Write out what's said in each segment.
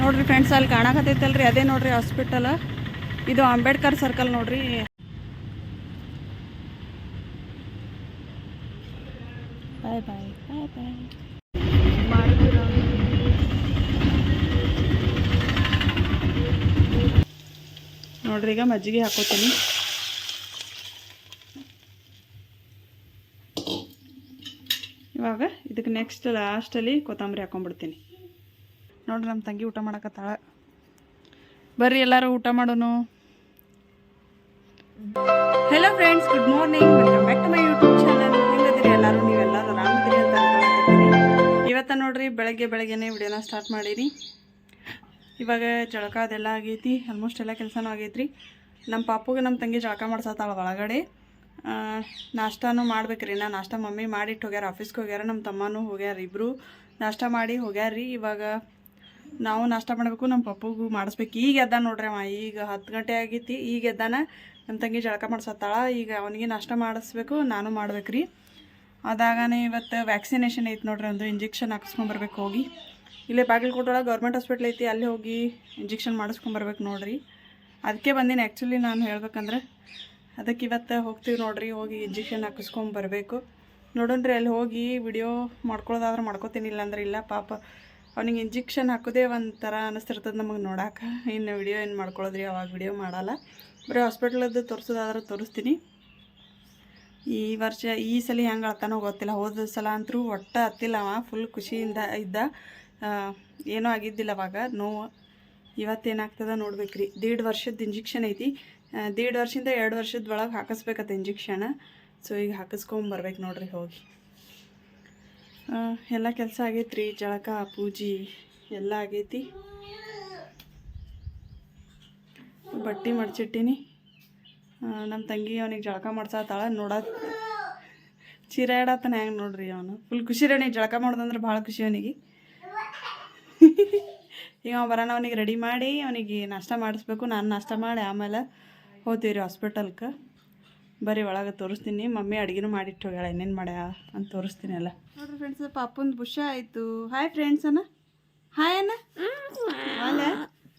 ನೋಡ್ರಿ ಫ್ರೆಂಡ್ಸ್ ಅಲ್ಲಿ ಕಾಣಕತ್ತೈತಲ್ರಿ. ಅದೇ ನೋಡ್ರಿ ಹಾಸ್ಪಿಟಲ್ ಇದು ಅಂಬೇಡ್ಕರ್ ಸರ್ಕಲ್ ನೋಡ್ರಿ. ಬಾಯ್ ಬಾಯ್ ಬಾಯ್ ಬಾಯ್ ನೋಡ್ರಿ, ಈಗ ಮಜ್ಜಿಗೆ ಹಾಕೋತೀನಿ. ಇವಾಗ ಇದಕ್ಕೆ ನೆಕ್ಸ್ಟ್ ಲಾಸ್ಟಲ್ಲಿ ಕೊತ್ತಂಬರಿ ಹಾಕೊಂಡ್ಬಿಡ್ತೀನಿ. ನೋಡ್ರಿ ನಮ್ಮ ತಂಗಿ ಊಟ ಮಾಡಕತ್ತಾಳ. ಬರ್ರಿ ಎಲ್ಲರೂ ಊಟ ಮಾಡೋನು. Hello friends good morning welcome back to my YouTube channel ಹೆಂಗದಿರಿ ಎಲ್ಲರೂ? ನೀವೆಲ್ಲರೂ ಆರಾಮದಿರಿ ಅಂತ ಇವತ್ತ ನೋಡ್ರಿ ಬೆಳಗ್ಗೆ ಬೆಳಗ್ಗೆನೇ ವಿಡಿಯೋನ ಸ್ಟಾರ್ಟ್ ಮಾಡೀನಿ. ಇವಾಗ ಜಳಕ ಅದೆಲ್ಲ ಆಗೈತಿ ಆಲ್ಮೋಸ್ಟ್ ಎಲ್ಲ ಕೆಲಸನೂ ಆಗೈತ್ರಿ. ನಮ್ಮ ಪಾಪುಗೆ ನಮ್ಮ ತಂಗಿ ಜಳಕ ಮಾಡ್ಸತ್ತಾಳ ಒಳಗಡೆ. ನಾಷ್ಟಾನು ಮಾಡ್ಬೇಕ್ರಿ. ನಾ ನಾಷ್ಟ ಮಮ್ಮಿ ಮಾಡಿಟ್ಟು ಹೋಗ್ಯಾರ ಆಫೀಸ್ಗೆ ಹೋಗ್ಯಾರ, ನಮ್ಮ ತಮ್ಮನೂ ಹೋಗ್ಯಾರ ಇಬ್ಬರು ನಾಷ್ಟ ಮಾಡಿ ಹೋಗ್ಯಾರ್ರಿ. ಇವಾಗ ನಾವು ನಾಷ್ಟ ಮಾಡಬೇಕು, ನಮ್ಮ ಪಪ್ಪಗೂ ಮಾಡಿಸ್ಬೇಕು. ಈಗ ಎದ್ದ ನೋಡ್ರಿ ಅವ, ಈಗ ಹತ್ತು ಗಂಟೆ ಆಗೈತಿ, ಈಗ ಎದ್ದಾನ. ನಮ್ಮ ತಂಗಿ ಜಳಕ ಮಾಡಿಸತ್ತಾಳ, ಈಗ ಅವನಿಗೆ ನಾಷ್ಟ ಮಾಡಿಸ್ಬೇಕು, ನಾನು ಮಾಡ್ಬೇಕ್ರಿ ಅದಾಗನೇ ಇವತ್ತು ವ್ಯಾಕ್ಸಿನೇಷನ್ ಐತಿ ನೋಡ್ರಿ, ಒಂದು ಇಂಜೆಕ್ಷನ್ ಹಾಕಿಸ್ಕೊಂಬರ್ಬೇಕು ಹೋಗಿ. ಇಲ್ಲೇ ಬಾಗಲಕೋಟೊಳಗೆ ಗೌರ್ಮೆಂಟ್ ಹಾಸ್ಪಿಟ್ಲ್ ಐತಿ, ಅಲ್ಲಿ ಹೋಗಿ ಇಂಜೆಕ್ಷನ್ ಮಾಡಿಸ್ಕೊಂಬರ್ಬೇಕು ನೋಡ್ರಿ. ಅದಕ್ಕೆ ಬಂದೀನಿ ಆ್ಯಕ್ಚುಲಿ ನಾನು ಹೇಳ್ಬೇಕಂದ್ರೆ, ಅದಕ್ಕೆ ಇವತ್ತು ಹೋಗ್ತೀವಿ ನೋಡ್ರಿ, ಹೋಗಿ ಇಂಜೆಕ್ಷನ್ ಹಾಕಿಸ್ಕೊಂಬರ್ಬೇಕು ನೋಡೋಣ್ರಿ, ಅಲ್ಲಿ ಹೋಗಿ ವಿಡಿಯೋ ಮಾಡ್ಕೊಳ್ಳೋದಾದ್ರೆ ಮಾಡ್ಕೋತೀನಿ, ಇಲ್ಲಾಂದ್ರೆ ಇಲ್ಲ, ಪಾಪ. ಅವ್ನಿಗೆ ಇಂಜೆಕ್ಷನ್ ಹಾಕೋದೇ ಒಂಥರ ಅನ್ನಿಸ್ತಿರ್ತದೆ ನಮಗೆ ನೋಡೋಕೆ. ಇನ್ನು ವಿಡಿಯೋ ಏನು ಮಾಡ್ಕೊಳ್ಳೋದ್ರಿ ಅವಾಗ ವಿಡಿಯೋ ಮಾಡಲ್ಲ. ಬರೀ ಹಾಸ್ಪಿಟ್ಲದ್ದು ತೋರಿಸೋದಾದ್ರೆ ತೋರಿಸ್ತೀನಿ. ಈ ವರ್ಷ, ಈ ಸಲ ಹೆಂಗೆ ಅಳ್ತಾನೋ ಗೊತ್ತಿಲ್ಲ. ಹೋದ ಸಲ ಅಂತರೂ ಒಟ್ಟ ಹತ್ತಿಲ್ಲ ಅವ. ಫುಲ್ ಖುಷಿಯಿಂದ ಇದ್ದ. ಏನೂ ಆಗಿದ್ದಿಲ್ಲ ಅವಾಗ. ನೋವು. ಇವತ್ತೇನಾಗ್ತದ ನೋಡ್ಬೇಕ್ರಿ. ದೀಡ್ ವರ್ಷದ ಇಂಜೆಕ್ಷನ್ ಐತಿ. ದೀಡ್ ವರ್ಷದಿಂದ ಎರಡು ವರ್ಷದ ಒಳಗೆ ಹಾಕಿಸ್ಬೇಕತ್ತ ಇಂಜೆಕ್ಷನ್ ಸೊ ಈಗ ಹಾಕಿಸ್ಕೊಂಬರ್ಬೇಕು ನೋಡ್ರಿ ಹೋಗಿ. ಎಲ್ಲ ಕೆಲಸ ಆಗೈತ್ರಿ, ಜಳಕ, ಪೂಜೆ ಎಲ್ಲ ಆಗೈತಿ. ಬಟ್ಟೆ ಮಡ್ಚಿಟ್ಟಿನಿ. ನಮ್ಮ ತಂಗಿ ಅವನಿಗೆ ಜಳಕ ಮಾಡ್ಸಾತಾಳ ನೋಡ ಚೀರಾಡತ್ತಾನ ಹೆಂಗೆ ನೋಡ್ರಿ ಅವನು. ಫುಲ್ ಖುಷಿ ರೀ ಜಳಕ ಮಾಡೋದಂದ್ರೆ ಭಾಳ ಖುಷಿ ಅವನಿಗೆ. ಈಗ ಅವ ಬರೋಣ ಅವನಿಗೆ ರೆಡಿ ಮಾಡಿ, ಅವನಿಗೆ ನಾಷ್ಟ ಮಾಡಿಸ್ಬೇಕು, ನಾನು ನಾಷ್ಟ ಮಾಡಿ ಆಮೇಲೆ ಹೋಗ್ತೀವಿ ರೀ ಹಾಸ್ಪಿಟಲ್ಗೆ ಬರೀ ಒಳಗೆ ತೋರಿಸ್ತೀನಿ. ಮಮ್ಮಿ ಅಡುಗೆನೂ ಮಾಡಿಟ್ಟು ಹೋಗ್ಯಾಳ. ಏನೇನು ಮಾಡ್ಯ ಅಂತ ತೋರಿಸ್ತೀನಿ ಅಲ್ಲ. ನೋಡ್ರಿ ಫ್ರೆಂಡ್ಸ್ ಪಾಪಂದು ಬುಷ ಆಯಿತು. ಹಾಯ್ ಫ್ರೆಂಡ್ಸ್ ಅಣ್ಣ. ಹಾಯ್ ಅಣ್ಣ. ಅಲ್ಲ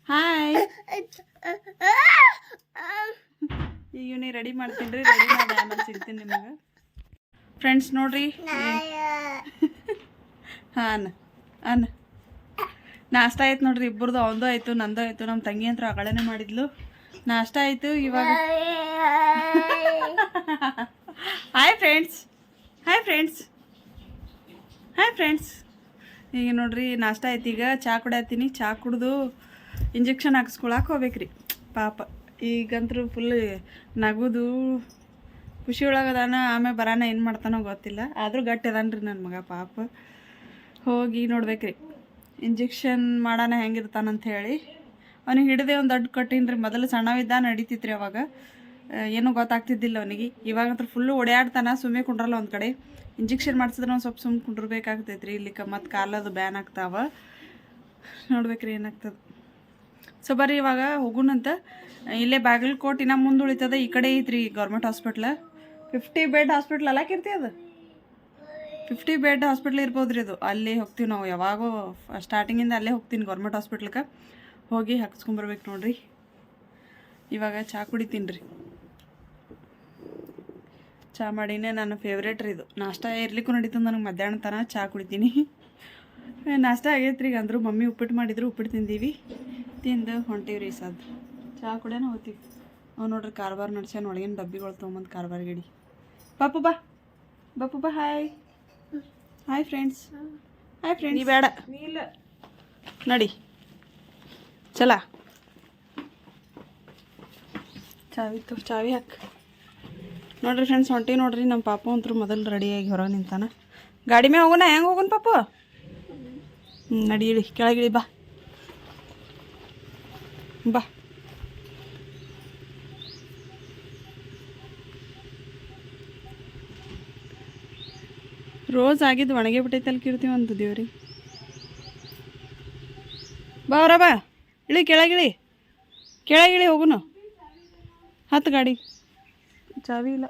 ಹಾಯ್ ಈಗ ಇವನಿಗೆ ರೆಡಿ ಮಾಡ್ತೀನಿ ರೀ. ರೆಡಿ ಮಾಡಿ ಆಮೇಲೆ ಸಿಗ್ತೀನಿ ನಿಮಗೆ. ಫ್ರೆಂಡ್ಸ್ ನೋಡ್ರಿ. ಹಾಂ ಅನ್ನ ಅನ್ನ ನಾಷ್ಟ ಆಯ್ತು ನೋಡ್ರಿ. ಇಬ್ಬರದು ಅವನದು ಆಯಿತು ನಂದು ಆಯಿತು. ನಮ್ಮ ತಂಗಿ ಅಂತ ಆಗಳೇನೆ ಮಾಡಿದ್ಲು. ನಾಷ್ಟ ಆಯಿತು ಇವಾಗ. Hi friends hi friends hi friends ಈಗ ನೋಡ್ರಿ ನಾಷ್ಟ ಆಯ್ತು ಈಗ. ಚಹಾ ಕುಡಿಯತ್ತೀನಿ. ಚಹಾ ಕುಡ್ದು ಇಂಜೆಕ್ಷನ್ ಹಾಕಿಸ್ಕೊಳಕ್ಕೆ ಹೋಗ್ಬೇಕ್ರಿ. ಪಾಪ ಈಗಂತೂ ಫುಲ್ ನಗುದು. ಖುಷಿ ಒಳಗದಾನ ಆಮೇಲೆ ಬರಾನ ಏನು ಮಾಡ್ತಾನೋ ಗೊತ್ತಿಲ್ಲ. ಆದರೂ ಗಟ್ಟಿ ಅದಾನ್ರಿ ನನ್ನ ಮಗ ಪಾಪ. ಹೋಗಿ ನೋಡ್ಬೇಕ್ರಿ. ಇಂಜೆಕ್ಷನ್ ಮಾಡೋಣ ಹೆಂಗಿರ್ತಾನಂತ ಹೇಳಿ. ಅವನಿಗೆ ಹಿಡಿದೆ ಒಂದು ದೊಡ್ಡ ಕಟ್ಟಿನ ರೀ ಮೊದಲು ಸಣ್ಣವಿದ್ದ ನಡೀತಿತ್ರಿ ಅವಾಗ. ಏನು ಗೊತ್ತಾಗ್ತಿದ್ದಿಲ್ಲ ಅವನಿಗೆ. ಇವಾಗಂತ್ರ ಫುಲ್ಲು ಓಡಾಡ್ತಾನೆ ಸುಮ್ಮನೆ ಕುಂಡ್ರಲ್ಲ ಒಂದು ಕಡೆ. ಇಂಜೆಕ್ಷನ್ ಮಾಡಿಸಿದ್ರೆ ಒಂದು ಸ್ವಲ್ಪ ಸುಮ್ಮನೆ ಕುಂಡ್ರಬೇಕಾಗ್ತೈತೆ ರೀ ಇಲ್ಲಿಕ ಮತ್ತು ಕಾಲದು ಬ್ಯಾನ್ ಆಗ್ತಾವ. ನೋಡ್ಬೇಕ್ರಿ ಏನಾಗ್ತದೆ. ಸೊ ಬರ್ರಿ ಇವಾಗ ಹೋಗುಣಂತ ಇಲ್ಲೇ ಬಾಗಲಕೋಟೆ ಇನ್ನ ಮುಂದೆ ಉಳಿತದ ಈ ಕಡೆ ಐತ್ರಿ government hospital fifty bed hospital ಅಲ್ಲ ಕಿರ್ತಿ ಅದು? ಫಿಫ್ಟಿ ಬೆಡ್ ಹಾಸ್ಪಿಟ್ಲ್ ಇರ್ಬೋದು ರೀ ಅದು. ಅಲ್ಲಿ ಹೋಗ್ತೀವಿ ನಾವು. ಯಾವಾಗೋ ಸ್ಟಾರ್ಟಿಂಗಿಂದ ಅಲ್ಲೇ ಹೋಗ್ತೀನಿ ಗೌರ್ಮೆಂಟ್ ಹಾಸ್ಪಿಟ್ಲ್ಗೆ ಹೋಗಿ ಹಾಕಿಸ್ಕೊಂಬರ್ಬೇಕು ನೋಡ್ರಿ. ಇವಾಗ ಚಹಾ ಕುಡಿತೀನಿ ರೀ ಚಹಾ ಮಾಡಿನೇ ನನ್ನ ಫೇವ್ರೇಟ್ ರೀ ಇದು. ನಾಷ್ಟ ಇರ್ಲಿಕ್ಕೂ ನಡೀತದೆ ನನಗೆ ಮಧ್ಯಾಹ್ನ ತನಕ ಚಹಾ ಕುಡಿತೀನಿ. ನಾಷ್ಟ ಆಗೈತೆ ಈಗ ಅಂದರು ಮಮ್ಮಿ ಉಪ್ಪಿಟ್ಟು ಮಾಡಿದ್ರು ಉಪ್ಪಿಟ್ಟು ತಿಂದೀವಿ. ತಿಂದು ಹೊಂಟೀವಿ ರೀ ಸದ್ ಚಹಾ ಕುಡಿಯೋಣ ಹೋಗ್ತೀವಿ. ಅವ್ನು ನೋಡ್ರಿ ಕಾರ್ಬಾರ್ ನಡ್ಸ್ಯಾನ ಒಳಗಿನ ಡಬ್ಬಿಗಳು ತೊಗೊಂಬಂದು ಕಾರ್ಬಾರ್ ಗಿಡಿ. ಪಾಪು ಬಾ. ಬಾಪು ಬಾ hi. Hi friends hi friends ಬೇಡ ಬೇಡ. ನಡಿ. ಚಲ ಚಾವಿ ತು ಚಾವಿ ಹಾಕಿ. ನೋಡ್ರಿ ಫ್ರೆಂಡ್ಸ್ ಹೊಂಟಿ ನೋಡ್ರಿ ನಮ್ಮ ಪಾಪು ಅಂತೂ ಮೊದಲು ರೆಡಿಯಾಗಿ ಹೊರಗೆ ನಿಂತಾನ. ಗಾಡಿ ಮೇಲೆ ಹೋಗೋಣ ಹೆಂಗೆ ಹೋಗೋಣ ಪಾಪು? ಹ್ಞೂ ನಡಿ ಇಳಿ ಕೆಳಗಿಳಿ ಬಾ. ಬಾ. ರೋಸ್ ಆಗಿದ್ದು ಒಣಗಿ ಬಿಟ್ಟೈತೆ ಅಲ್ಲಿ ಕಿರ್ತೀವಿ ಅಂತ ದೇವ್ರಿ. ಬಾ ಅವ್ರ ಬಾ. ಇಳಿ ಕೆಳಗಿಳಿ ಕೆಳಗಿಳಿ ಹೋಗುನು. ಹತ್ತು ಗಾಡಿ. ಚಾವಿ ಇಲ್ಲ.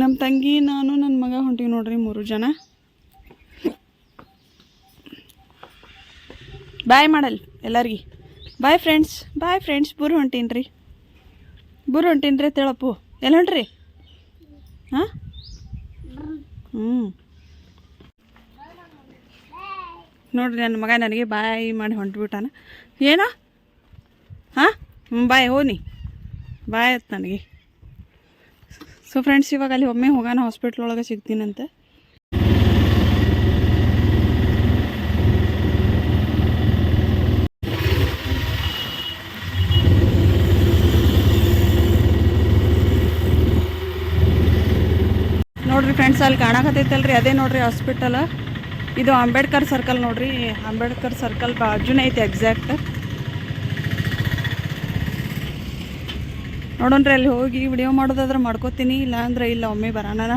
ನಮ್ಮ ತಂಗಿ, ನಾನು ನನ್ನ ಮಗ ಹೊಂಟೀವಿ ನೋಡ್ರಿ ಮೂರು ಜನ. ಬಾಯ್ ಮಾಡಲ್ ಎಲ್ಲರಿಗೆ. ಬಾಯ್ ಫ್ರೆಂಡ್ಸ್ ಬಾಯ್ ಫ್ರೆಂಡ್ಸ್ ಬುರ್ ಹೊಂಟೀನಿ ರೀ ಬುರು ಹೊಂಟೀನಿ ರೀ ತಿಳಪ್ಪು ಎಲ್ಲಿ ಹೊಂಟ್ರಿ? ಹಾಂ? ಹ್ಞೂ ನೋಡ್ರಿ ನನ್ನ ಮಗ ನನಗೆ ಬಾಯ್ ಮಾಡಿ ಹೊಂಟ್ಬಿಟ್ಟಾನ. ಏನೋ? ಹಾಂ? ಬಾಯ್ ಹೋನಿ ಬಾಯ್ ಆಯ್ತು ನನಗೆ. ಸೊ ಫ್ರೆಂಡ್ಸ್ ಇವಾಗ ಅಲ್ಲಿ ಒಮ್ಮೆ ಹೋಗೋಣ ಹಾಸ್ಪಿಟ್ಲ್ ಒಳಗೆ ಸಿಗ್ತೀನಂತೆ. ನೋಡ್ರಿ ಫ್ರೆಂಡ್ಸ್ ಅಲ್ಲಿ ಕಾಣಕತ್ತೈತಲ್ರಿ. ಅದೇ ನೋಡ್ರಿ ಹಾಸ್ಪಿಟಲ್ ಇದು ಅಂಬೇಡ್ಕರ್ ಸರ್ಕಲ್ ನೋಡ್ರಿ. ಅಂಬೇಡ್ಕರ್ ಸರ್ಕಲ್ ಬಾಜುನೇ ಐತೆ ಎಕ್ಸಾಕ್ಟ್ ನೋಡೋಣ್ರಿ, ಅಲ್ಲಿ ಹೋಗಿ ವಿಡಿಯೋ ಮಾಡೋದಾದ್ರೆ ಮಾಡ್ಕೋತೀನಿ, ಇಲ್ಲಾಂದ್ರೆ ಇಲ್ಲ, ಒಮ್ಮೆ ಬರೋಣ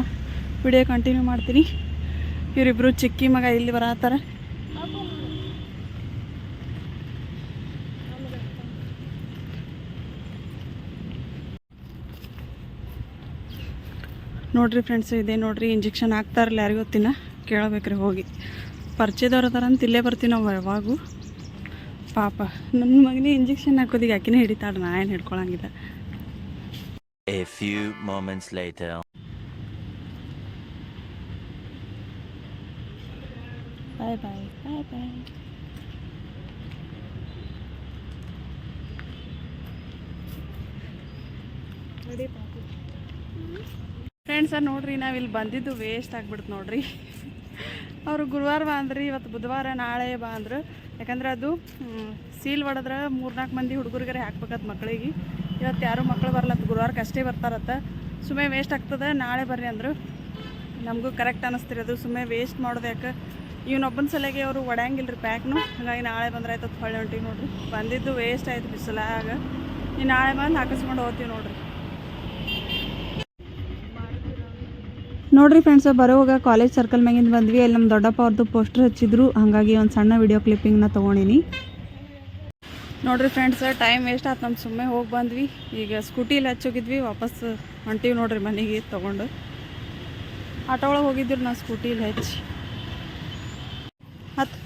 ವಿಡಿಯೋ ಕಂಟಿನ್ಯೂ ಮಾಡ್ತೀನಿ. ಇವರಿಬ್ರು ಚಿಕ್ಕಿ ಮಗ ಇಲ್ಲಿ ಬರತ್ತಾರ. ನೋಡ್ರಿ ಫ್ರೆಂಡ್ಸ್ ಇದೆ ನೋಡ್ರಿ ಇಂಜೆಕ್ಷನ್ ಹಾಕ್ತಾರಲ್ಲ ಯಾರಿಗೋ ಗೊತ್ತಿನ? ಕೇಳಬೇಕ್ರಿ ಹೋಗಿ. ಪರಿಚಯದವ್ರ ಅದಾರ ಅಂತ ಇಲ್ಲೇ ಬರ್ತೀವಿ ನಾವು ಯಾವಾಗೂ. ಪಾಪ ನನ್ನ ಮಗನೇ ಇಂಜೆಕ್ಷನ್ ಹಾಕೋದಿಗೆ ಆಕಿನೇ ಹಿಡಿತಾಳೆ ನಾ ಏನು ಹಿಡ್ಕೊಳಂಗಿಲ್ಲ. A few moments later. Bye bye bye bye friends ನೋಡ್ರಿ ನಾವು ಇಲ್ಲಿ ಬಂದಿದ್ದು ವೇಸ್ಟ್ ಆಗ್ಬಿಡ್ತು ನೋಡ್ರಿ. ಅವರು ಗುರುವಾರ ಬಾ ಅಂದ್ರಿ ಇವತ್ತು ಬುಧವಾರ, ನಾಳೆ ಬಾ ಅಂದ್ರೆ ಯಾಕಂದ್ರೆ ಅದು ಸೀಲ್ ಹೊಡೆದ್ರೆ ಮೂರ್ನಾಲ್ಕು ಮಂದಿ ಹುಡುಗರಿಗೆ ಹಾಕ್ಬೇಕತ್ ಮಕ್ಕಳಿಗೆ ಇವತ್ತು ಯಾರು ಮಕ್ಕಳು ಬರಲತ್ತ ಗುರುವಾರಕ್ಕೆ ಅಷ್ಟೇ ಬರ್ತಾರತ್ತ. ಸುಮ್ಮನೆ ವೇಸ್ಟ್ ಆಗ್ತದೆ, ನಾಳೆ ಬರ್ರಿ ಅಂದರು. ನಮಗೂ ಕರೆಕ್ಟ್ ಅನ್ನಿಸ್ತಿರೋದು ಸುಮ್ಮನೆ ವೇಸ್ಟ್ ಮಾಡೋದು ಯಾಕೆ? ಇವನೊಬ್ಬನ ಸಲಗೆ ಅವರು ಒಡ್ಯಾಂಗಿಲ್ಲ ರೀ ಪ್ಯಾಕ್ನು ಹಾಗಾಗಿ ನಾಳೆ ಬಂದ್ರೆ ಆಯ್ತದ ಹೊಳ್ಳಿ ಹೊಂಟಿ ನೋಡ್ರಿ. ಬಂದಿದ್ದು ವೇಸ್ಟ್ ಆಯ್ತು ಬಿಸಿಲಾಗ. ಈ ನಾಳೆ ಬಂದು ಹಾಕಿಸ್ಕೊಂಡು ಹೋಗ್ತೀವಿ ನೋಡ್ರಿ. ನೋಡ್ರಿ ಫ್ರೆಂಡ್ಸ್ ಬರೋವಾಗ ಕಾಲೇಜ್ ಸರ್ಕಲ್ ಮ್ಯಾಗಿಂದ ಬಂದ್ವಿ. ಅಲ್ಲಿ ನಮ್ಮ ದೊಡ್ಡಪ್ಪ ಅವ್ರದ್ದು ಪೋಸ್ಟರ್ ಹಚ್ಚಿದ್ರು. ಹಾಗಾಗಿ ಒಂದು ಸಣ್ಣ ವಿಡಿಯೋ ಕ್ಲಿಪ್ಪಿಂಗ್ನ ತೊಗೊಂಡಿನಿ. ನೋಡ್ರಿ ಫ್ರೆಂಡ್ಸ್ ಟೈಮ್ ವೇಸ್ಟ್ ಆಯ್ತು ನಮ್ಮ ಸುಮ್ಮನೆ ಹೋಗಿ ಬಂದ್ವಿ. ಈಗ ಸ್ಕೂಟಿಲಿ ಹಚ್ಚೋಗಿದ್ವಿ. ವಾಪಸ್ ಹೊಂಟೀವಿ ನೋಡ್ರಿ ಮನೆಗೆ ತೊಗೊಂಡು. ಆಟೋ ಒಳಗೆ ಹೋಗಿದ್ರು ನಾವು ಸ್ಕೂಟಿಲಿ ಹಚ್ಚಿ. ಹತ್ತು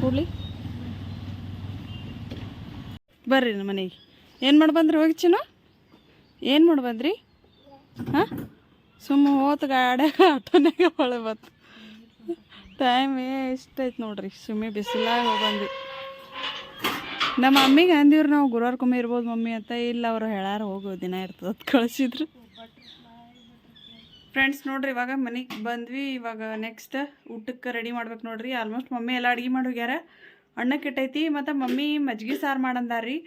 ಕೂಡಲಿ. ಬರ್ರಿ ನಮ್ಮ ಮನೆಗೆ. ಏನು ಮಾಡಿ ಬಂದ್ರಿ ಹೋಗಿ ಚಿನ್ನು? ಏನು ಮಾಡಿ ಬಂದ್ರಿ? ಹಾಂ? ಸುಮ್ಮ ಹೋತ್ ಗಾಡ್ಯಾಗ ಆಟೋನಾಗೆ ಒಳಗೆ ಬಂತು. ಟೈಮ್ ಎಷ್ಟೈತೆ ನೋಡ್ರಿ ಸುಮ್ಮನೆ ಬಿಸಿಲಾಗ ಹೋಗಿ ನಮ್ಮ ಮಮ್ಮಿಗೆ ಅಂದಿವ್ರು ನಾವು ಗುರುವಾರಕ್ಕೊಮ್ಮೆ ಇರ್ಬೋದು ಮಮ್ಮಿ ಅಂತ, ಇಲ್ಲ ಅವರು ಹೇಳಾರ ಹೋಗೋ, ದಿನ ಇರ್ತದೆ ಅದು ಕಳಿಸಿದ್ರು. ಫ್ರೆಂಡ್ಸ್ ನೋಡ್ರಿ, ಇವಾಗ ಮನೆಗೆ ಬಂದ್ವಿ, ಇವಾಗ ನೆಕ್ಸ್ಟ್ ಊಟಕ್ಕೆ ರೆಡಿ ಮಾಡ್ಬೇಕು ನೋಡ್ರಿ ಆಲ್ಮೋಸ್ಟ್ ಮಮ್ಮಿ ಎಲ್ಲ ಅಡುಗೆ ಮಾಡೋಗ್ಯಾರ ಅಣ್ಣಕ್ಕೆ ಇಟ್ಟೈತಿ ಮತ್ತು ಮಮ್ಮಿ ಮಜ್ಜಿಗೆ ಸಾರು ಮಾಡಂದಾರ್ರಿ.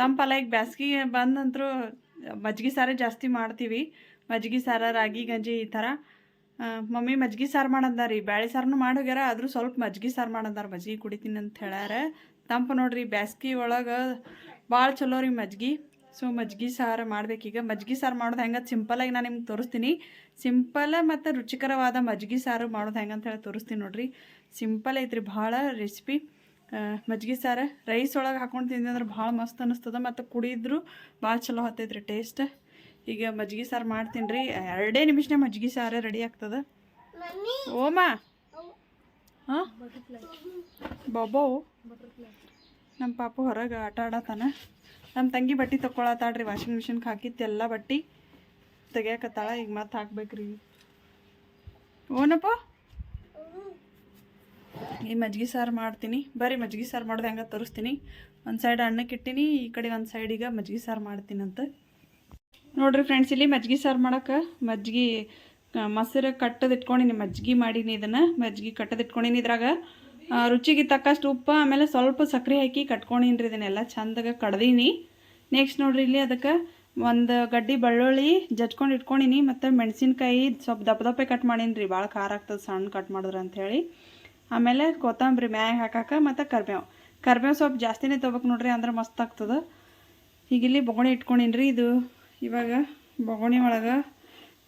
ತಂಪಲ್ಲ ಈಗ ಬ್ಯಾಸ್ಗೆ ಬಂದಂತರೂ ಮಜ್ಜಿಗೆ ಸಾರೇ ಜಾಸ್ತಿ ಮಾಡ್ತೀವಿ. ಮಜ್ಜಿಗೆ ಸಾರ, ರಾಗಿ, ಗಂಜಿ ಈ ಥರ. ಮಮ್ಮಿ ಮಜ್ಜಿಗೆ ಸಾರು ಮಾಡಂದಾರಿ. ಬ್ಯಾಳೆ ಸಾರನು ಮಾಡೋಗ್ಯಾರ ಆದರೂ ಸ್ವಲ್ಪ ಮಜ್ಜಿಗೆ ಸಾರು ಮಾಡಂದಾರ ಮಜ್ಜಿಗೆ ಕುಡಿತೀನಿ ಅಂತ ಹೇಳ್ಯಾರ. ತಂಪು ನೋಡ್ರಿ, ಬ್ಯಾಸ್ಗೆ ಒಳಗೆ ಭಾಳ ಚಲೋ ರೀ ಮಜ್ಜಿಗೆ ಸೊ ಮಜ್ಜಿಗೆ ಸಾರು ಮಾಡಬೇಕೀಗ ಮಜ್ಜಿಗೆ ಸಾರು ಮಾಡೋದು ಹೆಂಗೆ ಸಿಂಪಲಾಗಿ ನಾನು ನಿಮ್ಗೆ ತೋರಿಸ್ತೀನಿ. ಸಿಂಪಲ್ ಮತ್ತು ರುಚಿಕರವಾದ ಮಜ್ಜಿಗೆ ಸಾರು ಮಾಡೋದು ಹೆಂಗೆ ಹೇಳಿ ತೋರಿಸ್ತೀನಿ ನೋಡ್ರಿ. ಸಿಂಪಲ್ ಐತ್ರಿ, ಭಾಳ ರೆಸಿಪಿ ಮಜ್ಜಿಗೆ ಸಾರು. ರೈಸ್ ಒಳಗೆ ಹಾಕೊಂಡು ತಿಂದೆ ಅಂದ್ರೆ ಭಾಳ ಮಸ್ತ್ ಅನ್ನಿಸ್ತದ ಮತ್ತು ಕುಡಿದ್ರು ಭಾಳ ಚಲೋ ಹತ್ತೈತ್ರಿ ಟೇಸ್ಟ್ ಈಗ ಮಜ್ಜಿಗೆ ಸಾರು ಮಾಡ್ತೀನಿ ರೀ ಎರಡೇ ನಿಮಿಷನೇ ಮಜ್ಜಿಗೆ ಸಾರೇ ರೆಡಿ ಆಗ್ತದೆ. ಓಮ. ಹಾಂ? ಬಾಬೋ ನಮ್ಮ ಪಾಪು ಹೊರಗೆ ಆಟ ಆಡತಾನೆ. ನಮ್ಮ ತಂಗಿ ಬಟ್ಟೆ ತಕ್ಕೊಳತ್ತಾಳ್ರಿ ವಾಷಿಂಗ್ ಮಿಷಿನ್ಗೆ ಹಾಕಿತ್ತು ಎಲ್ಲ ಬಟ್ಟೆ ತೆಗಿಯಕತ್ತಾಳ. ಈಗ ಮತ್ತೆ ಹಾಕ್ಬೇಕ್ರಿ. ಓನಪ್ಪ? ಈ ಮಜ್ಜಿಗೆ ಸಾರು ಮಾಡ್ತೀನಿ. ಬರೀ ಮಜ್ಜಿಗೆ ಸಾರು ಮಾಡೋದು ಹೆಂಗೆ ತೋರಿಸ್ತೀನಿ. ಒಂದು ಸೈಡ್ ಅಣ್ಣಕ್ಕೆ ಈ ಕಡೆ ಒಂದು ಸೈಡ್ ಈಗ ಮಜ್ಜಿಗೆ ಸಾರು ಮಾಡ್ತೀನಂತ. ನೋಡ್ರಿ ಫ್ರೆಂಡ್ಸ್ ಇಲ್ಲಿ ಮಜ್ಜಿಗೆ ಸಾರು ಮಾಡೋಕೆ ಮಜ್ಜಿಗೆ ಮೊಸರು ಕಟ್ಟದು ಇಟ್ಕೊಂಡಿನಿ, ಮಜ್ಜಿಗೆ ಮಾಡೀನಿ ಇದನ್ನು. ಮಜ್ಜಿಗೆ ಕಟ್ಟದು ಇಟ್ಕೊಂಡಿನಿ ಇದ್ರಾಗ. ರುಚಿಗೆ ತಕ್ಕಷ್ಟು ಉಪ್ಪು, ಆಮೇಲೆ ಸ್ವಲ್ಪ ಸಕ್ಕರೆ ಹಾಕಿ ಕಟ್ಕೊಂಡಿನಿ ರೀ ಇದನ್ನೆಲ್ಲ ಚಂದಾಗ ಕಡ್ದೀನಿ. ನೆಕ್ಸ್ಟ್ ನೋಡ್ರಿ ಇಲ್ಲಿ ಅದಕ್ಕೆ ಒಂದು ಗಡ್ಡಿ ಬೆಳ್ಳುಳ್ಳಿ ಜಜ್ಕೊಂಡು ಇಟ್ಕೊಂಡಿನಿ, ಮತ್ತು ಮೆಣಸಿನ್ಕಾಯಿ ಸ್ವಲ್ಪ ದಪ್ಪ ದಪ್ಪೆ ಕಟ್ ಮಾಡೀನಿ ರೀ ಭಾಳ ಖಾರ ಆಗ್ತದೆ ಸಣ್ಣ ಕಟ್ ಮಾಡಿದ್ರೆ ಅಂಥೇಳಿ ಆಮೇಲೆ ಕೊತ್ತಂಬರಿ, ಮ್ಯಾಗ ಹಾಕಾಕ ಮತ್ತು ಕರ್ಬೇವು. ಕರ್ಬೇವು ಸ್ವಲ್ಪ ಜಾಸ್ತಿನೇ ತೊಗೋಬೇಕು ನೋಡ್ರಿ ಅಂದ್ರೆ ಮಸ್ತ್ ಆಗ್ತದೆ. ಈಗ ಇಲ್ಲಿ ಬೊಗಣಿ ಇಟ್ಕೊಂಡಿನ್ರಿ ಇದು. ಇವಾಗ ಬೊಗಣಿ ಒಳಗೆ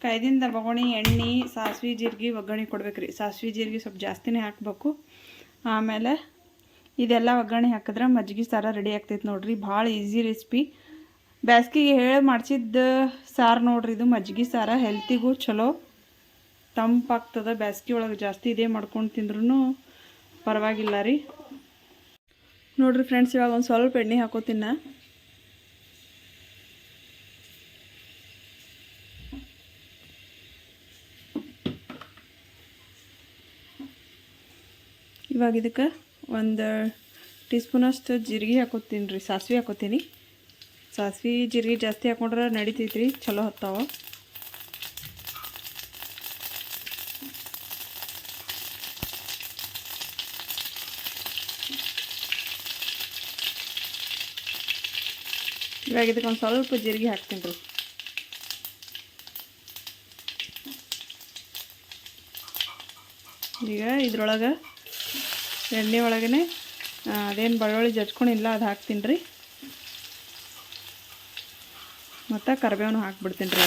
ಕೈದಿಂದ ಬೊಗಣಿ, ಎಣ್ಣೆ, ಸಾಸ್ವೆ, ಜೀರಿಗೆ, ಒಗ್ಗರಣೆ ಕೊಡ್ಬೇಕು ರೀ ಸಾಸ್ವೆ, ಜೀರಿಗೆ ಸ್ವಲ್ಪ ಜಾಸ್ತಿನೇ ಹಾಕಬೇಕು. ಆಮೇಲೆ ಇದೆಲ್ಲ ಒಗ್ಗರಣೆ ಹಾಕಿದ್ರೆ ಮಜ್ಜಿಗೆ ಸಾರ ರೆಡಿ ಆಗ್ತೈತೆ ನೋಡ್ರಿ. ಭಾಳ ಈಸಿ ರೆಸಿಪಿ. ಬ್ಯಾಸ್ಗೆಗೆ ಹೇಳಿ ಮಾಡಿಸಿದ್ದ ಸಾರು ನೋಡ್ರಿ ಇದು. ಮಜ್ಜಿಗೆ ಸಾರ ಹೆಲ್ತಿಗೂ ಚಲೋ. ತಂಪಾಗ್ತದೆ, ಬ್ಯಾಸ್ಗೆ ಒಳಗೆ ಜಾಸ್ತಿ ಇದೇ ಮಾಡ್ಕೊಂಡು ತಿಂದ್ರೂ ಪರವಾಗಿಲ್ಲ ರೀ. ನೋಡ್ರಿ ಫ್ರೆಂಡ್ಸ್, ಇವಾಗ ಒಂದು ಸ್ವಲ್ಪ ಎಣ್ಣೆ ಹಾಕೋತೀನಿ ನಾ ಇವಾಗ ಇದಕ್ಕೆ ಒಂದು ಟೀ ಸ್ಪೂನಷ್ಟು ಜೀರಿಗೆ ಹಾಕೋತೀನಿ ರೀ ಸಾಸಿವೆ ಹಾಕೋತೀನಿ. ಸಾಸಿವೆ, ಜೀರಿಗೆ ಜಾಸ್ತಿ ಹಾಕೊಂಡ್ರೆ ನಡಿತೈತ್ರಿ, ಚಲೋ ಹತ್ತಾವ. ಇವಾಗ ಇದಕ್ಕೆ ಒಂದು ಸ್ವಲ್ಪ ಜೀರಿಗೆ ಹಾಕ್ತೀನಿ ರೀ ಈಗ ಇದ್ರೊಳಗೆ ಎಣ್ಣೆ ಒಳಗೇ ಅದೇನು ಬೆಳ್ಳುಳ್ಳಿ ಜಜ್ಕೊಂಡಿಲ್ಲ ಅದು ಹಾಕ್ತೀನಿ ರೀ ಮತ್ತು ಕರಿಬೇವನು ಹಾಕ್ಬಿಡ್ತೀನಿ ರೀ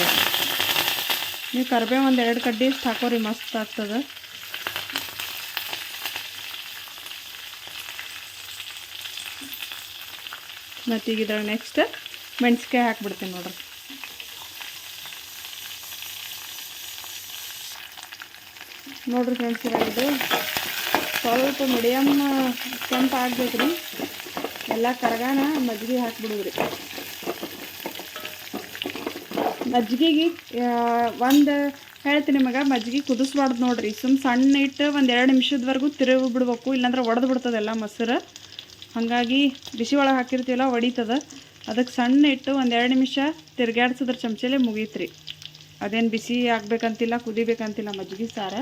ನೀವು ಕರಿಬೇವು ಒಂದು ಎರಡು ಕಡ್ಡಿ ಹಾಕೋ ಹಾಕೋರಿ, ಮಸ್ತ್ ಆಗ್ತದೆ. ಮತ್ತೀಗಿದ್ರೆ ನೆಕ್ಸ್ಟ್ ಮೆಣಸಿನ್ಕಾಯಿ ಹಾಕ್ಬಿಡ್ತೀನಿ ನೋಡ್ರಿ. ನೋಡ್ರಿ ಫ್ರೆಂಡ್ಸ್ ಇದು ಸ್ವಲ್ಪ ಮೀಡಿಯಮ್ ಕೆಂಪು ಆಗ್ಬೇಕು ರೀ ಎಲ್ಲ ಕರಗಾನ ಮಜ್ಜಿಗೆ ಹಾಕ್ಬಿಡುದ್ರಿ. ಮಜ್ಜಿಗೆಗೆ ಒಂದು ಹೇಳ್ತೀನಿ ನಿಮಗೆ ಮಜ್ಜಿಗೆ ಕುದಿಸ್ಬಾರ್ದು ನೋಡ್ರಿ. ಸುಮ್ಮ ಸಣ್ಣ ಇಟ್ಟು ಒಂದು ಎರಡು ನಿಮಿಷದವರೆಗೂ ತಿರುಗಿ ಬಿಡ್ಬೇಕು ಇಲ್ಲಾಂದ್ರೆ ಒಡೆದು ಬಿಡ್ತದೆಲ್ಲ ಮೊಸರು. ಹಾಗಾಗಿ ಬಿಸಿ ಒಳಗೆ ಹಾಕಿರ್ತೀವಲ್ಲ, ಒಡಿತದ. ಅದಕ್ಕೆ ಸಣ್ಣ ಇಟ್ಟು ಒಂದು ಎರಡು ನಿಮಿಷ ತಿರ್ಗ್ಯಾಡ್ಸಿದ್ರ ಚಮಚಲೇ ರೀ ಅದೇನು ಬಿಸಿ ಆಗಬೇಕಂತಿಲ್ಲ, ಕುದಿಬೇಕಂತಿಲ್ಲ ಮಜ್ಜಿಗೆ ಸಾರ.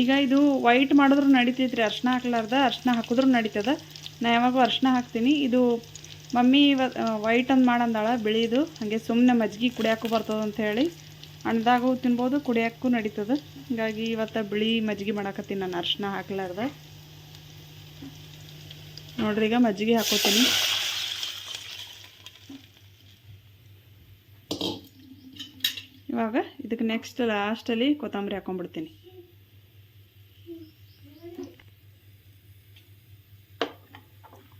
ಈಗ ಇದು ವೈಟ್ ಮಾಡಿದ್ರು ರೀ ಅರ್ಶಿನ ಹಾಕ್ಲಾರ್ದ ಅರ್ಶಿನ ಹಾಕಿದ್ರು ನಡೀತದ. ನಾ ಯಾವಾಗೂ ಅರ್ಶಿನ ಹಾಕ್ತೀನಿ, ಇದು ಮಮ್ಮಿ ವೈಟ್ ಅಂತ ಮಾಡಂದಾಳ ಬಿಳಿದು, ಹಾಗೆ ಸುಮ್ಮನೆ ಮಜ್ಜಿಗೆ ಕುಡಿಯೋಕ್ಕೂ ಬರ್ತದ ಅಂತ ಹೇಳಿ ಅಣ್ಣದಾಗೂ ತಿನ್ಬೋದು ಕುಡಿಯೋಕ್ಕೂ ನಡೀತದೆ. ಹೀಗಾಗಿ ಇವತ್ತು ಬಿಳಿ ಮಜ್ಜಿಗೆ ಮಾಡಾಕತ್ತೀನಿ ನಾನು ಅರ್ಶಿನ ಹಾಕ್ಲಾರ್ದ. ನೋಡ್ರಿ, ಈಗ ಮಜ್ಜಿಗೆ ಹಾಕೋತೀನಿ. ಇವಾಗ ಇದಕ್ಕೆ ನೆಕ್ಸ್ಟ್ ಲಾಸ್ಟಲ್ಲಿ ಕೊತ್ತಂಬರಿ ಹಾಕೊಂಡ್ಬಿಡ್ತೀನಿ.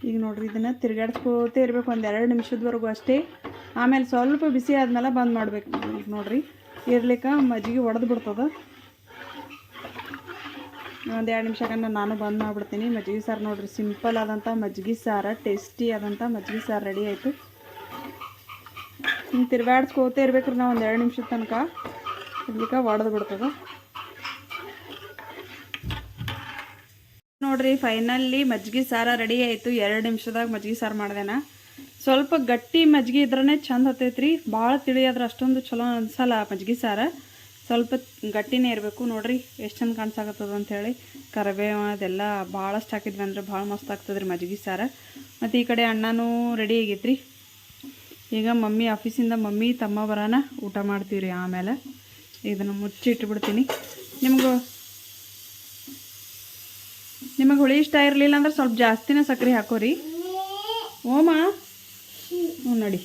ಈಗ ನೋಡ್ರಿ, ಇದನ್ನು ತಿರ್ಗಾಡ್ಸ್ಕೋತೇ ಇರಬೇಕು, ಒಂದು ಎರಡು ನಿಮಿಷದವರೆಗೂ ಅಷ್ಟೇ. ಆಮೇಲೆ ಸ್ವಲ್ಪ ಬಿಸಿ ಆದಮೇಲೆ ಬಂದ್ ಮಾಡ್ಬೇಕು. ನೋಡ್ರಿ, ಇರ್ಲಿಕ್ಕೆ ಮಜ್ಜಿಗೆ ಒಡೆದು ಬಿಡ್ತದ ಒಂದು ಎರಡು ನಿಮಿಷಕ್ಕನ್ನ ನಾನು ಬಂದ್ ಮಾಡಿಬಿಡ್ತೀನಿ. ಮಜ್ಜಿಗೆ ಸಾರು ನೋಡ್ರಿ, ಸಿಂಪಲ್ ಆದಂಥ ಮಜ್ಜಿಗೆ ಸಾರು, ಟೇಸ್ಟಿ ಆದಂಥ ಮಜ್ಜಿಗೆ ಸಾರು ರೆಡಿ ಆಯಿತು. ಹಿಂಗೆ ತಿರ್ಗಾಡ್ಸ್ಕೋತೇ ಇರ್ಬೇಕ್ರಿ ನಾವು ಒಂದು ಎರಡು ನಿಮಿಷದ ತನಕ. ಇರ್ಲಿಕ್ಕೆ ಒಡೆದು ಬಿಡ್ತದೆ. ನೋಡ್ರಿ ಫೈನಲ್ಲಿ ಮಜ್ಜಿಗೆ ಸಾರ ರೆಡಿ ಆಯಿತು. ಎರಡು ನಿಮಿಷದಾಗ ಮಜ್ಜಿಗೆ ಸಾರು ಮಾಡ್ದೇನ. ಸ್ವಲ್ಪ ಗಟ್ಟಿ ಮಜ್ಜಿಗೆ ಇದ್ರೇ ಚಂದ ಹತ್ತೈತ್ರಿ. ಭಾಳ ತಿಳಿಯಾದ್ರೆ ಅಷ್ಟೊಂದು ಚಲೋ ಅನ್ಸಲ್ಲ ಮಜ್ಜಿಗೆ ಸಾರ. ಸ್ವಲ್ಪ ಗಟ್ಟಿನೇ ಇರಬೇಕು. ನೋಡ್ರಿ ಎಷ್ಟು ಚಂದ ಕಾಣಿಸಾಕತ್ತದ ಅಂಥೇಳಿ ಕರಿಬೇವು ಅದೆಲ್ಲ ಭಾಳಷ್ಟು ಹಾಕಿದ್ವಿ ಅಂದ್ರೆ ಭಾಳ ಮಸ್ತ್ ಆಗ್ತದ್ರಿ ಮಜ್ಜಿಗೆ ಸಾರ. ಮತ್ತು ಈ ಕಡೆ ಅಣ್ಣನೂ ರೆಡಿ ಆಗೈತ್ರಿ. ಈಗ ಮಮ್ಮಿ ಆಫೀಸಿಂದ ಮಮ್ಮಿ, ತಮ್ಮ ಬರೋಣ ಊಟ ಮಾಡ್ತೀವಿ ರೀ ಆಮೇಲೆ. ಇದನ್ನು ಮುಚ್ಚಿ ಇಟ್ಬಿಡ್ತೀನಿ ನಿಮಗೂ ನಿಮಗೆ ಹುಳಿ ಇಷ್ಟ ಇರಲಿಲ್ಲ ಅಂದ್ರೆ ಸ್ವಲ್ಪ ಜಾಸ್ತಿನೇ ಸಕ್ಕರೆ ಹಾಕೋರಿ. ಓಮಾ ಹ್ಞೂ ನಡಿ.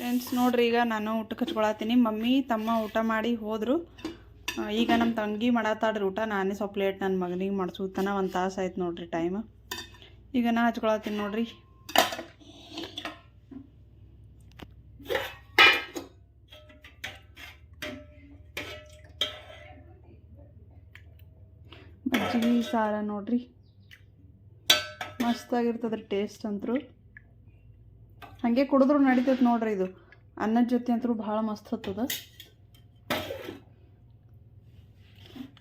ಫ್ರೆಂಡ್ಸ್ ನೋಡ್ರಿ, ಈಗ ನಾನು ಊಟಕ್ಕೆ ಹಚ್ಕೊಳತ್ತೀನಿ ಮಮ್ಮಿ, ತಮ್ಮ ಊಟ ಮಾಡಿ ಹೋದರು. ಈಗ ನಮ್ಮ ತಂಗಿ ಮಾಡತ್ತಾಡ್ರಿ ಊಟ. ನಾನೇ ಸ್ವಲ್ಪ ಲೇಟ್ ನನ್ನ ಮಗನಿಗೆ ಮಾಡಿಸ್ತಾನ ಒಂದು ತಾಸು ಆಯ್ತು ನೋಡ್ರಿ ಟೈಮ್ ಈಗ ನಾ ಹಚ್ಕೊಳತ್ತೀನಿ ನೋಡ್ರಿ. ಮಜ್ಜಿಗೆ ಸಾರ ನೋಡ್ರಿ. ಮಸ್ತಾಗಿರ್ತದ್ರಿ ಟೇಸ್ಟ್ ಅಂತೂ. ಹಾಗೆ ಕುಡಿದ್ರು ನಡೀತೈತೆ ನೋಡ್ರಿ ಇದು. ಅನ್ನದ ಜೊತೆ ಅಂತೂ ಭಾಳ ಮಸ್ತ್ ಹತ್ತದ.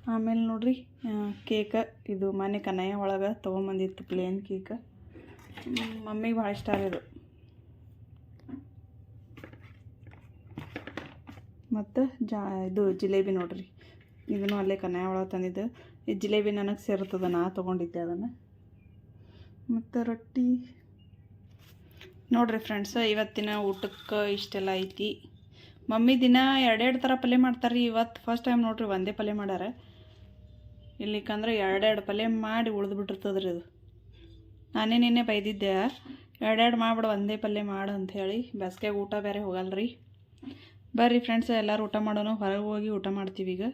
ಆಮೇಲೆ ನೋಡ್ರಿ ಕೇಕ. ಇದು ಮನೆ ಕನಯ ಒಳಗೆ ತೊಗೊಂಬಂದಿತ್ತು ಪ್ಲೇನ್ ಕೇಕ. ಮಮ್ಮಿಗೆ ಭಾಳ ಇಷ್ಟ ಆಗಿದು ಮತ್ತು ಜಾ, ಇದು ಜಿಲೇಬಿ ನೋಡ್ರಿ. ಇದನ್ನು ಅಲ್ಲೇ ಕನ್ನಯ್ಯ ಒಳಗೆ ತಂದಿದ್ದು. ಈ ಜಿಲೇಬಿ ನನಗೆ ಸೇರ್ತದ, ನಾ ತೊಗೊಂಡಿದ್ದೆ ಅದನ್ನು. ಮತ್ತು ರೊಟ್ಟಿ. ನೋಡ್ರಿ ಫ್ರೆಂಡ್ಸ್ ಇವತ್ತಿನ ಊಟಕ್ಕೆ ಇಷ್ಟೆಲ್ಲ ಐತಿ. ಮಮ್ಮಿ ದಿನ ಎರಡೆರಡು ಥರ ಪಲ್ಯ ಮಾಡ್ತಾರೆ ರೀ ಇವತ್ತು ಫಸ್ಟ್ ಟೈಮ್ ನೋಡ್ರಿ, ಒಂದೇ ಪಲ್ಯ ಮಾಡ್ಯಾರ. ಇಲ್ಲಿಕಂದ್ರೆ ಎರಡೆರಡು ಪಲ್ಯ ಮಾಡಿ ಉಳ್ದು ಬಿಟ್ಟಿರ್ತದ್ರಿ ಇದು ನಾನೇ ನಿನ್ನೆ ಬೈದಿದ್ದೆ ಎರಡೆರಡು ಮಾಡ್ಬಿಡು, ಒಂದೇ ಪಲ್ಯ ಮಾಡು ಅಂಥೇಳಿ ಬೇಸಿಗೆ ಊಟ ಬೇರೆ ಹೋಗಲ್ಲ ರೀ ಬರ್ರಿ ಫ್ರೆಂಡ್ಸ್ ಎಲ್ಲರೂ ಊಟ ಮಾಡೋಣ. ಹೊರಗೆ ಹೋಗಿ ಊಟ ಮಾಡ್ತೀವಿ ಈಗ.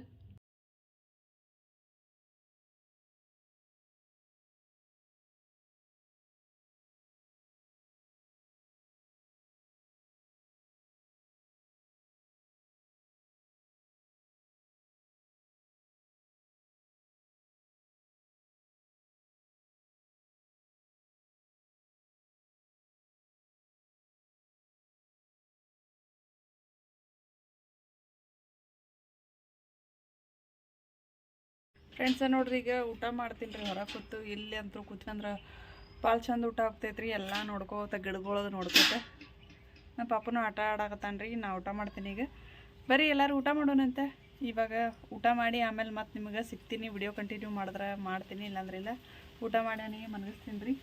ಫ್ರೆಂಡ್ಸ ನೋಡ್ರಿ, ಈಗ ಊಟ ಮಾಡ್ತೀನಿ ರೀ ಹೊರ ಕೂತು. ಇಲ್ಲಿ ಅಂತೂ ಕೂತ್ಕಂದ್ರೆ ಭಾಳ ಚಂದ ಊಟ ಆಗ್ತೈತ್ರಿ. ಎಲ್ಲ ನೋಡ್ಕೋತ ಗಿಡಗಳದು ನೋಡ್ಕೋತ. ನಮ್ಮ ಪಾಪನೂ ಆಟ ಆಡಾಕತ್ತಾನೆ ರೀ ನಾ ಊಟ ಮಾಡ್ತೀನಿ ಈಗ. ಬರೀ ಎಲ್ಲರೂ ಊಟ ಮಾಡೋಣಂತೆ. ಇವಾಗ ಊಟ ಮಾಡಿ ಆಮೇಲೆ ಮತ್ತೆ ನಿಮಗೆ ಸಿಗ್ತೀನಿ. ವಿಡಿಯೋ ಕಂಟಿನ್ಯೂ ಮಾಡಿದ್ರೆ ಮಾಡ್ತೀನಿ. ಇಲ್ಲಾಂದ್ರೆ ಇಲ್ಲ. ಊಟ ಮಾಡಿ ಮನಗಿಸ್ತೀನಿ ರೀ.